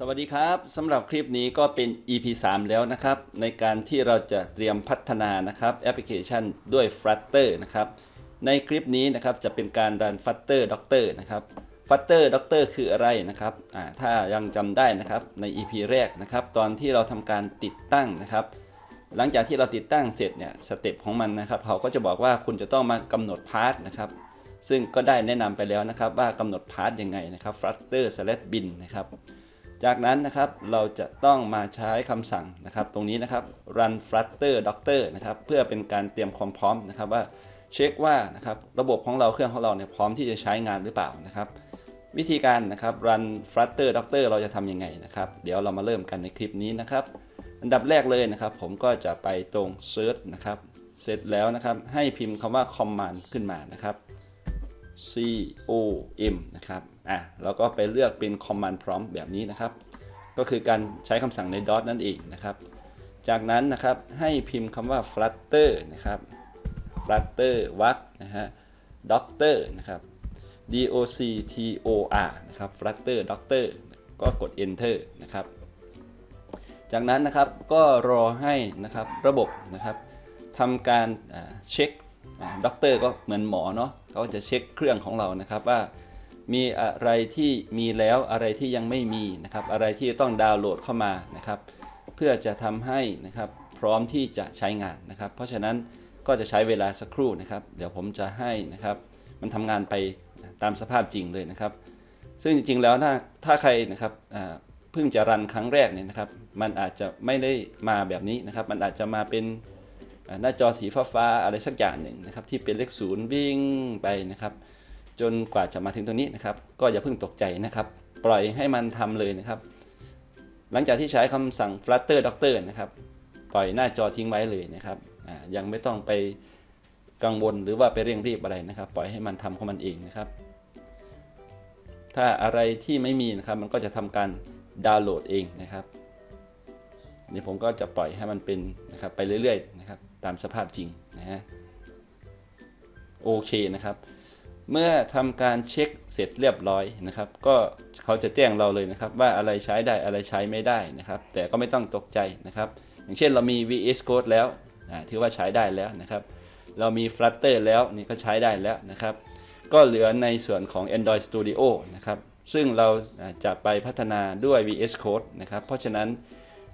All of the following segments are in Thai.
สวัสดีครับสำหรับคลิปนี้ก็เป็น EP 3 แล้วนะครับ ในการที่เราจะเตรียมพัฒนานะครับแอปพลิเคชันด้วย Flutter นะครับ ในคลิปนี้นะครับจะเป็นการรัน Flutter Doctor นะครับ Flutter Doctor คืออะไรนะครับถ้ายังจำได้นะครับใน EP แรกนะครับ ตอนที่เราทำการติดตั้งนะครับ หลังจากที่เราติดตั้งเสร็จเนี่ยสเต็ปของมันนะครับเขาก็จะบอกว่าคุณจะต้องมากำหนดพาร์ทนะครับซึ่งก็ได้แนะนำไปแล้วนะครับว่ากำหนดพาร์ทยังไงนะครับ flutter slash bin นะครับ จากนั้นนะครับเราจะต้องมาใช้คำสั่งนะครับ ตรงนี้นะครับ run flutter doctor นะครับเพื่อเป็นการเตรียมความพร้อมนะครับว่าเช็คว่านะครับระบบของเราเครื่องของเราเนี่ยพร้อมที่จะใช้งานหรือเปล่านะครับ วิธีการนะครับ run flutter doctor เราจะทำยังไงนะครับ เดี๋ยวเรามาเริ่มกันในคลิปนี้นะครับ อันดับแรกเลยนะครับ ผมก็จะไปตรง search นะครับ เสร็จแล้วนะครับให้พิมพ์คำว่า command ขึ้นมานะครับ C O M นะครับ อะเราก็ไปเลือกเป็น command prompt แบบนี้นะครับ ก็คือการใช้คำสั่งใน dot นั่นเองนะครับ จากนั้นนะครับให้พิมพ์คำว่า flutter นะครับ flutter วักนะฮะ doctor นะครับ D O C T O R นะครับ flutter doctor ก็กด enter นะครับ จากนั้นนะครับก็รอให้นะครับระบบนะครับทำการเช็คด็อกเตอร์ก็เหมือนหมอเนาะเขาก็จะเช็คเครื่องของเรานะครับว่า มีอะไรที่มีแล้วอะไรที่ยังไม่มีนะครับ อะไรที่ต้องดาวน์โหลดเข้ามานะครับ เพื่อจะทำให้นะครับพร้อมที่จะใช้งานนะครับ เพราะฉะนั้นก็จะใช้เวลาสักครู่นะครับ เดี๋ยวผมจะให้นะครับ มันทำงานไปตามสภาพจริงเลยนะครับ ซึ่งจริงๆแล้วถ้าถ้าใครนะครับเพิ่งจะรันครั้งแรกเนี่ยนะครับ มันอาจจะไม่ได้มาแบบนี้นะครับ มันอาจจะมาเป็นหน้าจอสีฟ้าๆอะไรสักอย่างหนึ่งนะครับ ที่เป็นเลขศูนย์วิ่งไปนะครับ จนกว่าจะมาถึงตรงนี้นะครับ ก็อย่าเพิ่งตกใจนะครับ ปล่อยให้มันทำเลยนะครับ หลังจากที่ใช้คำสั่ง flutter doctor นะครับ ปล่อยหน้าจอทิ้งไว้เลยนะครับยังไม่ต้องไปกังวลหรือว่าไปเร่งรีบอะไรนะครับ ปล่อยให้มันทำของมันเองนะครับ ถ้าอะไรที่ไม่มีนะครับ มันก็จะทำการดาวน์โหลดเองนะครับนี่ผมก็จะปล่อยให้มันเป็นนะครับไปเรื่อยๆนะครับ ตามสภาพจริงนะฮะโอเคนะครับ เมื่อทำการเช็คเสร็จเรียบร้อยนะครับ ก็เขาจะแจ้งเราเลยนะครับ ว่าอะไรใช้ได้อะไรใช้ไม่ได้นะครับ แต่ก็ไม่ต้องตกใจนะครับ อย่างเช่นเรามี VS Code แล้วถือว่าใช้ได้แล้วนะครับ เรามี Flutter แล้วนี่ก็ใช้ได้แล้วนะครับ ก็เหลือในส่วนของ Android Studio นะครับ ซึ่งเราจะไปพัฒนาด้วย VS Code นะครับ เพราะฉะนั้น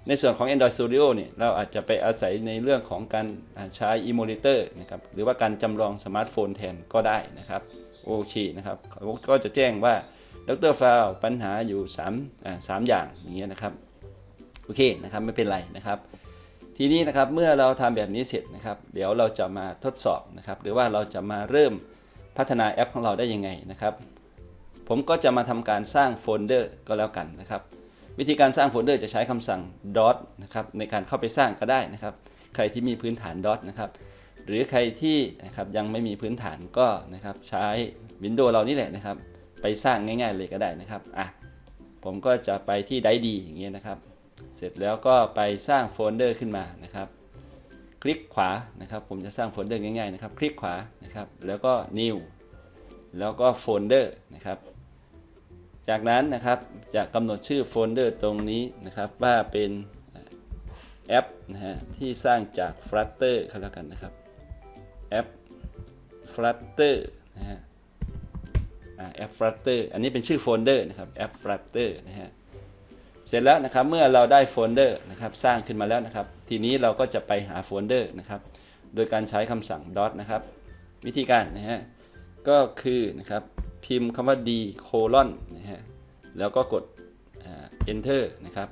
ในส่วนของ Android Studio เนี่ยเราอาจจะไปอาศัยในเรื่องของการอ่าใช้ Emulator นะครับหรือว่าการจำลองสมาร์ทโฟนแทนก็ได้นะครับ โอเคนะครับเขาก็จะแจ้งว่าดรฟาวปัญหาอยู่3อ่าสามอย่างอย่างเงี้ยนะครับโอเคนะครับไม่เป็นไรนะครับ ทีนี้นะครับเมื่อเราทำแบบนี้เสร็จนะครับ เดี๋ยวเราจะมาทดสอบนะครับ หรือว่าเราจะมาเริ่มพัฒนาแอปของเราได้ยังไงนะครับ ผมก็จะมาทำการสร้างโฟลเดอร์ก็แล้วกันนะครับ วิธีการสร้างโฟลเดอร์จะใช้คำสั่ง dot นะครับในการเข้าไปสร้างก็ได้นะครับ ใครที่มีพื้นฐาน dot นะครับ หรือใครที่นะครับยังไม่มีพื้นฐานก็นะครับใช้ Windows เรานี่แหละนะครับ ไปสร้างง่าย ๆ เลยก็ได้นะครับอะผมก็จะไปที่ไดดีอย่างเงี้ยนะครับ เสร็จแล้วก็ไปสร้างโฟลเดอร์ขึ้นมานะครับ คลิกขวานะครับ ผมจะสร้างโฟลเดอร์ง่ายๆนะครับ คลิกขวานะครับ แล้วก็ new แล้วก็โฟลเดอร์นะครับ จากนั้นนะครับจะกำหนดชื่อโฟลเดอร์ตรงนี้นะครับ ว่าเป็นแอปนะฮะที่สร้างจาก Flutter เขาแล้วกันนะครับ แอป Flutter นะฮะแอป Flutter อันนี้เป็นชื่อโฟลเดอร์นะครับแอป Flutter นะฮะเสร็จแล้วนะครับเมื่อเราได้โฟลเดอร์นะครับสร้างขึ้นมาแล้วนะครับ ทีนี้เราก็จะไปหาโฟลเดอร์นะครับ โดยการใช้คำสั่ง dot นะครับ วิธีการนะฮะก็คือนะครับพิมพ์คำว่า d colon นะฮะแล้วก็กด enter นะครับ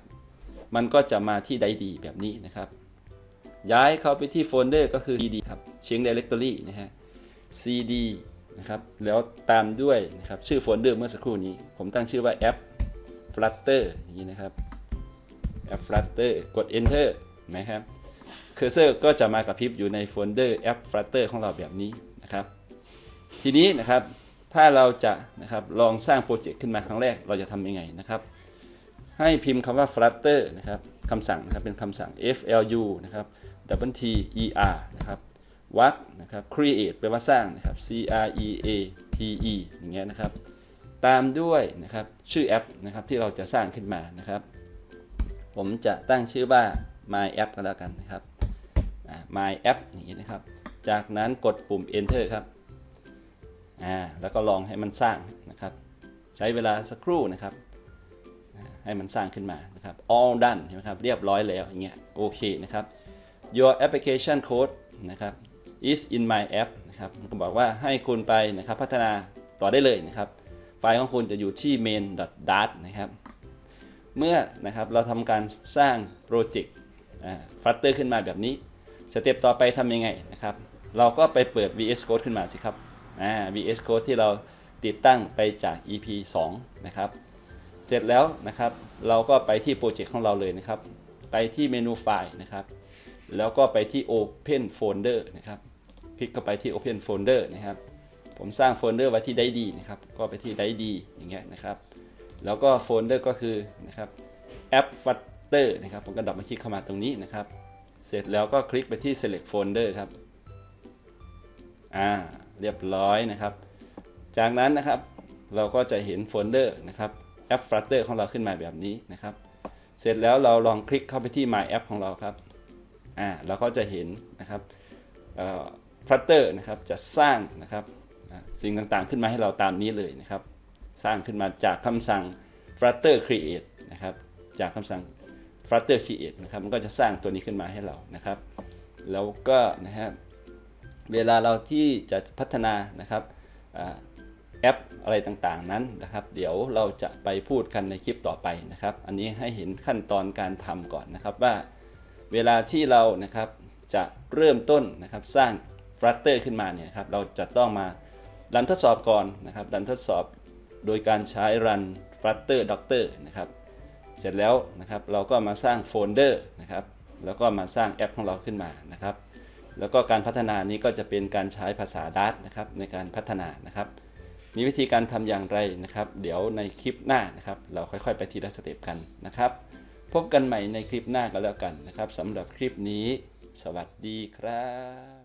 มันก็จะมาที่ไดดีแบบนี้นะครับ ย้ายเข้าไปที่โฟลเดอร์ก็คือ cd ครับ change directory นะฮะ cd นะครับ แล้วตามด้วยนะครับชื่อโฟลเดอร์เมื่อสักครู่นี้ ผมตั้งชื่อว่าแอป Flutter อย่างนี้นะครับแอป Flutter กด Enter นะครับเคอร์เซอร์ก็จะมากระพริบอยู่ในโฟลเดอร์แอป Flutter ของเราแบบนี้นะครับ ทีนี้นะครับถ้าเราจะนะครับลองสร้างโปรเจกต์ขึ้นมาครั้งแรกเราจะทำยังไงนะครับ ให้พิมพ์คำว่า Flutter นะครับคำสั่งนะครับเป็นคำสั่ง flu นะครับ double t e r นะครับ วักนะครับ create แปลว่าสร้างนะครับ c r e a t e อย่างเงี้ยนะครับ ตามด้วยนะครับชื่อแอปนะครับที่เราจะสร้างขึ้นมานะครับ ผมจะตั้งชื่อว่า my app ก็แล้วกันนะครับ my app อย่างนี้นะครับ จากนั้นกดปุ่ม enter ครับอ่าแล้วก็ลองให้มันสร้างนะครับ ใช้เวลาสักครู่นะครับให้มันสร้างขึ้นมานะครับ all done ใช่ไหมครับ เรียบร้อยแล้วอย่างเงี้ย โอเคนะครับ your application code นะครับ is in my app นะครับมันก็บอกว่าให้คุณไปนะครับพัฒนาต่อได้เลยนะครับ ไฟล์ของคุณจะอยู่ที่ main.dart นะครับ เมื่อนะครับเราทำการสร้างโปรเจกต์ฟัตเตอร์ขึ้นมาแบบนี้ สเต็ปต่อไปทำยังไงนะครับ เราก็ไปเปิด VS Code ขึ้นมาสิครับ VS Code ที่เราติดตั้งไปจาก EP 2 นะครับ เสร็จแล้วนะครับเราก็ไปที่โปรเจกต์ของเราเลยนะครับ ไปที่เมนูไฟล์นะครับ แล้วก็ไปที่ Open Folder นะครับ ลิกเข้าไปที่ Open Folder นะครับ ผมสร้างโฟลเดอร์ไว้ที่ไดดีนะครับ ก็ไปที่ไดดีอย่างเงี้ยนะครับ แล้วก็โฟลเดอร์ก็คือนะครับแอป Flutter นะครับ ผมก็ดับมาคลิกเข้ามาตรงนี้นะครับ เสร็จแล้วก็คลิกไปที่ select folder ครับ อ่า เรียบร้อยนะครับ จากนั้นนะครับ เราก็จะเห็นโฟลเดอร์นะครับแอป Flutter ของเราขึ้นมาแบบนี้นะครับ เสร็จแล้วเราลองคลิกเข้าไปที่ My App ของเราครับ อ่า เราก็จะเห็นนะครับ Flutter นะครับจะสร้างนะครับอ่าสิ่งต่างๆขึ้นมาให้เราตามนี้เลยนะครับ สร้างขึ้นมาจากคำสั่ง Flutter Create นะครับจากคำสั่ง Flutter Create นะครับมันก็จะสร้างตัวนี้ขึ้นมาให้เรานะครับ แล้วก็นะครับเวลาเราที่จะพัฒนานะครับอแอปอะไรต่างๆนั้นนะครับ เดี๋ยวเราจะไปพูดกันในคลิปต่อไปนะครับ อันนี้ให้เห็นขั้นตอนการทำก่อนนะครับว่าเวลาที่เรานะครับจะเริ่มต้นนะครับสร้าง Flutter ขึ้นมาเนี่ยครับเราจะต้องมารันทดสอบก่อนนะครับรันทดสอบโดยการใช้ run Flutter Docker นะครับเสร็จแล้วนะครับเราก็มาสร้างโฟลเดอร์นะครับแล้วก็มาสร้างแอปของเราขึ้นมานะครับ แล้วก็การพัฒนานี้ก็จะเป็นการใช้ภาษา Dart นะครับในการพัฒนานะครับ มีวิธีการทำอย่างไรนะครับ เดี๋ยวในคลิปหน้านะครับ เราค่อยๆ ไปทีละสเต็ปกันนะครับ พบกันใหม่ในคลิปหน้าก็แล้วกันนะครับสำหรับคลิปนี้ สวัสดีครับ